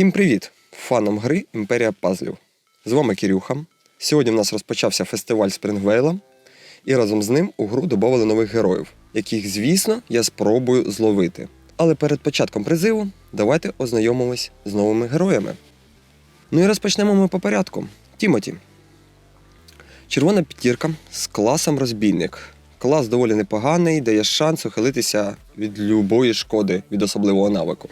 Всім привіт! Фанам гри Імперія Пазлів. З вами Кирюха. Сьогодні в нас розпочався фестиваль Спрингвейла, і разом з ним у гру додали нових героїв, яких, звісно, я спробую зловити. Але перед початком призиву давайте ознайомимось з новими героями. Ну і розпочнемо ми по порядку. Тімоті. Червона п'ятірка з класом розбійник. Клас доволі непоганий, дає шанс ухилитися від любої шкоди від особливого навику.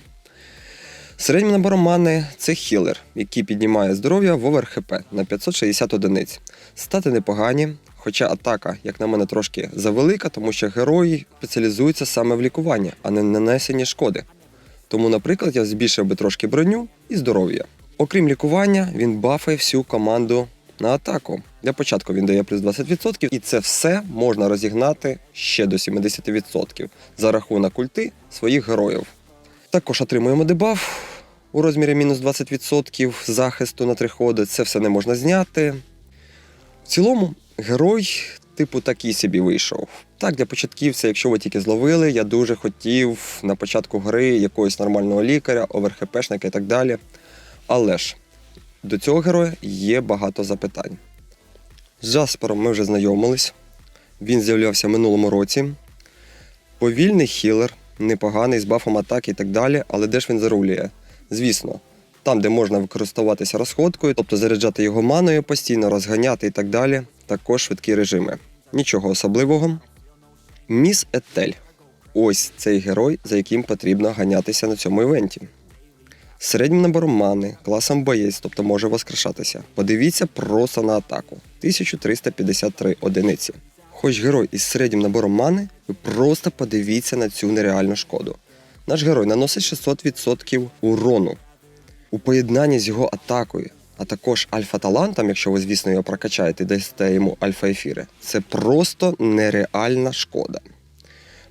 Середнім набором мани це хілер, який піднімає здоров'я в овер ХП на 560 одиниць. Стати непогані, хоча атака, як на мене, трошки завелика, тому що герої спеціалізуються саме в лікуванні, а не нанесенні шкоди. Тому, наприклад, я збільшив би трошки броню і здоров'я. Окрім лікування, він бафає всю команду на атаку. Для початку він дає плюс 20%, і це все можна розігнати ще до 70% за рахунок ульти своїх героїв. Також отримуємо дебаф у розмірі мінус 20% захисту на три ходи. Це все не можна зняти. В цілому, герой, типу, такий собі вийшов. Так, для початківця, якщо ви тільки зловили, я дуже хотів на початку гри якогось нормального лікаря, оверхепешника і так далі. Але ж до цього героя є багато запитань. З Джаспером ми вже знайомились. Він з'являвся в минулому році. Повільний хілер, непоганий, з бафом атаки і так далі, але де ж він зарулює? Звісно, там, де можна використовуватися розходкою, тобто заряджати його маною постійно, розганяти і так далі, також швидкі режими. Нічого особливого. Міс Етель. Ось цей герой, за яким потрібно ганятися на цьому івенті. Середнім набором мани, класом боєць, тобто може воскрешатися. Подивіться просто на атаку. 1353 одиниці. Хоч герой із середнім набором мани, ви просто подивіться на цю нереальну шкоду. Наш герой наносить 600% урону. У поєднанні з його атакою, а також альфа-талантом, якщо ви, звісно, його прокачаєте і дасте йому альфа-ефіри, це просто нереальна шкода.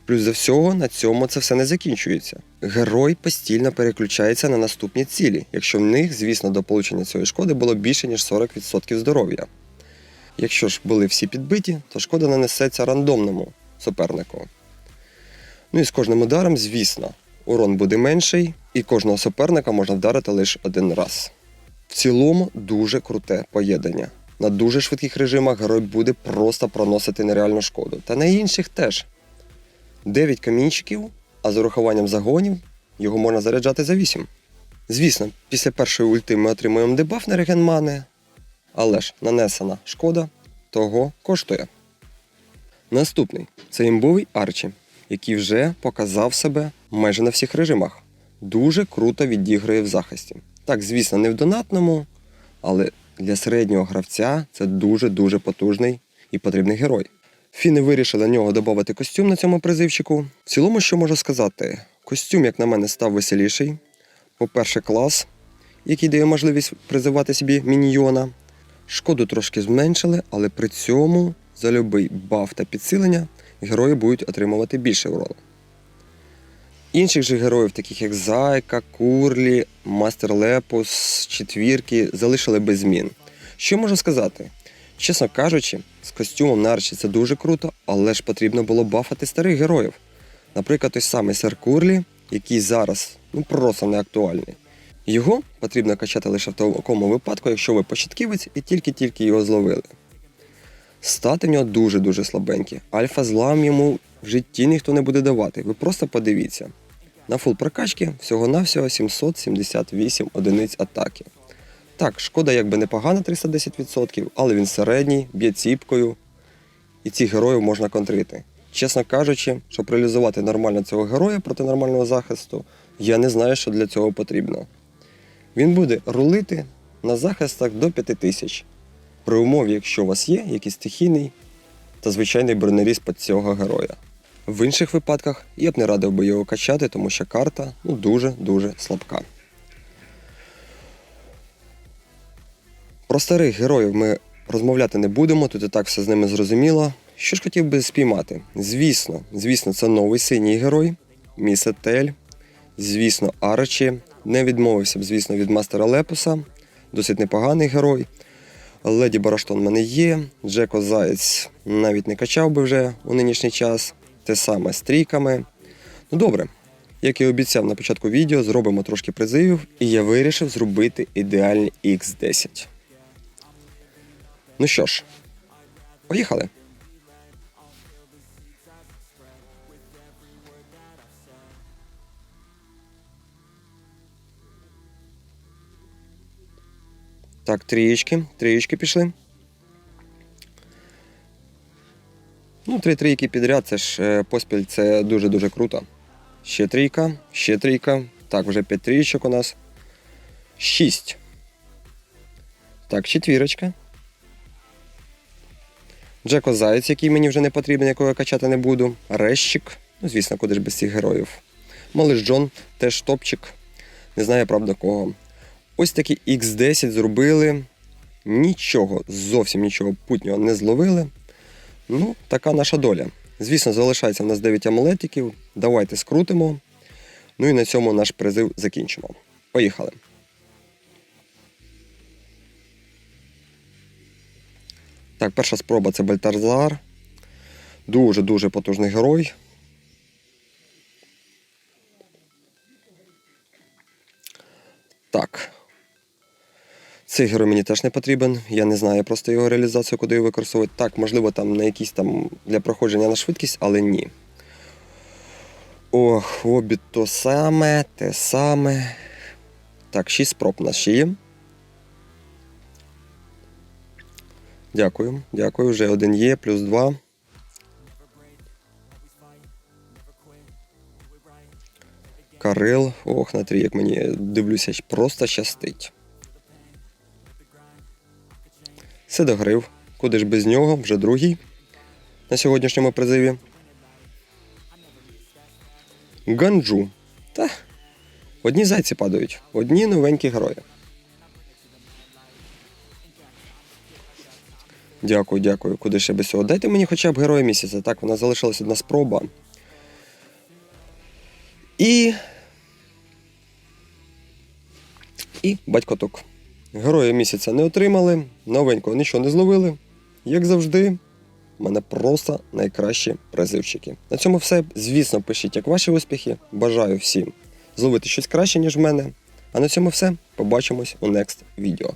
Плюс до всього на цьому це все не закінчується. Герой постійно переключається на наступні цілі, якщо в них, звісно, до получення цієї шкоди було більше, ніж 40% здоров'я. Якщо ж були всі підбиті, то шкода нанесеться рандомному супернику. Ну і з кожним ударом, звісно, урон буде менший, і кожного суперника можна вдарити лише один раз. В цілому дуже круте поєднання. На дуже швидких режимах герой буде просто проносити нереальну шкоду. Та на інших теж. 9 камінчиків, а з урахуванням загонів його можна заряджати за 8. Звісно, після першої ульти ми отримуємо дебаф на реген мани, але ж нанесена шкода того коштує. Наступний це імбовий Арчі, який вже показав себе майже на всіх режимах. Дуже круто відіграє в захисті. Так, звісно, не в донатному, але для середнього гравця це дуже-дуже потужний і потрібний герой. Фіни вирішили на нього додати костюм на цьому призивчику. В цілому, що можу сказати, костюм, як на мене, став веселіший. По-перше, клас, який дає можливість призивати собі міньйона. Шкоду трошки зменшили, але при цьому за любий баф та підсилення герої будуть отримувати більше урону. Інших же героїв, таких як Зайка, Курлі, Мастер Лепус, четвірки, залишили без змін. Що можу сказати? Чесно кажучи, з костюмом на Арчі це дуже круто, але ж потрібно було бафати старих героїв. Наприклад, той самий Сер Курлі, який зараз ну, просто не актуальний. Його потрібно качати лише в такому випадку, якщо ви початківець і тільки-тільки його зловили. Стати в нього дуже-дуже слабенькі. Альфа злам йому в житті ніхто не буде давати. Ви просто подивіться. На фул прокачки всього-навсього 778 одиниць атаки. Так, шкода якби непогана 310%, але він середній, б'є ціпкою, і цих героїв можна контрити. Чесно кажучи, щоб реалізувати нормально цього героя проти нормального захисту, я не знаю, що для цього потрібно. Він буде рулити на захистах до 5000, при умові, якщо у вас є якийсь стихійний та звичайний бронеріз під цього героя. В інших випадках я б не радив би його качати, тому що карта ну, дуже-дуже слабка. Про старих героїв ми розмовляти не будемо, тут і так все з ними зрозуміло. Що ж хотів би спіймати? Звісно, звісно, це новий синій герой, Місетель, звісно, Арчі. Не відмовився б, звісно, від мастера Лепуса, досить непоганий герой. Леді Бараштон в мене є, Джеко Заєць навіть не качав би вже у нинішній час. Те саме з трійками. Ну добре, Як і обіцяв на початку відео, зробимо трошки призивів, і я вирішив зробити ідеальні X10. Ну що ж, поїхали. Так, трієчки, трієчки пішли. Ну, три трійки підряд, це ж е, поспіль це дуже-дуже круто. Ще трійка, ще трійка. Так, вже п'ять трійочок у нас. Шість. Так, четвірочка. Джеко Заєць, який мені вже не потрібен, якого я качати не буду. Рещик. Ну, звісно, куди ж без цих героїв. Малиш Джон, теж топчик. Не знаю, правда, кого. Ось такі X10 зробили. Нічого, зовсім нічого путнього не зловили. Ну, така наша доля. Звісно, залишається в нас 9 амулетиків. Давайте скрутимо. Ну і на цьому наш призив закінчимо. Поїхали. Так, перша спроба це Бальтарзар. Дуже-дуже потужний герой. Так. Цей герой мені теж не потрібен. Я не знаю просто його реалізацію, куди його використовувати. Так, можливо, там на якісь там для проходження на швидкість, але ні. О, хобіт то саме, те саме. Так, 6 спроб ще є. Дякую, дякую. Вже один є, плюс два. Карел. Ох, на три, як мені дивлюся, просто щастить. Седогрив. Куди ж без нього? Вже другий на сьогоднішньому призиві. Ганджу. Та. Одні зайці падають, одні новенькі герої. Дякую, дякую. Куди ще без цього? Дайте мені хоча б героя місяця. Так, вона залишилась одна спроба. І. І батькоток. Героя місяця не отримали, новенького нічого не зловили. Як завжди, в мене просто найкращі призивчики. На цьому все. Звісно, пишіть, як ваші успіхи. Бажаю всім зловити щось краще, ніж в мене. А на цьому все. Побачимось у next відео.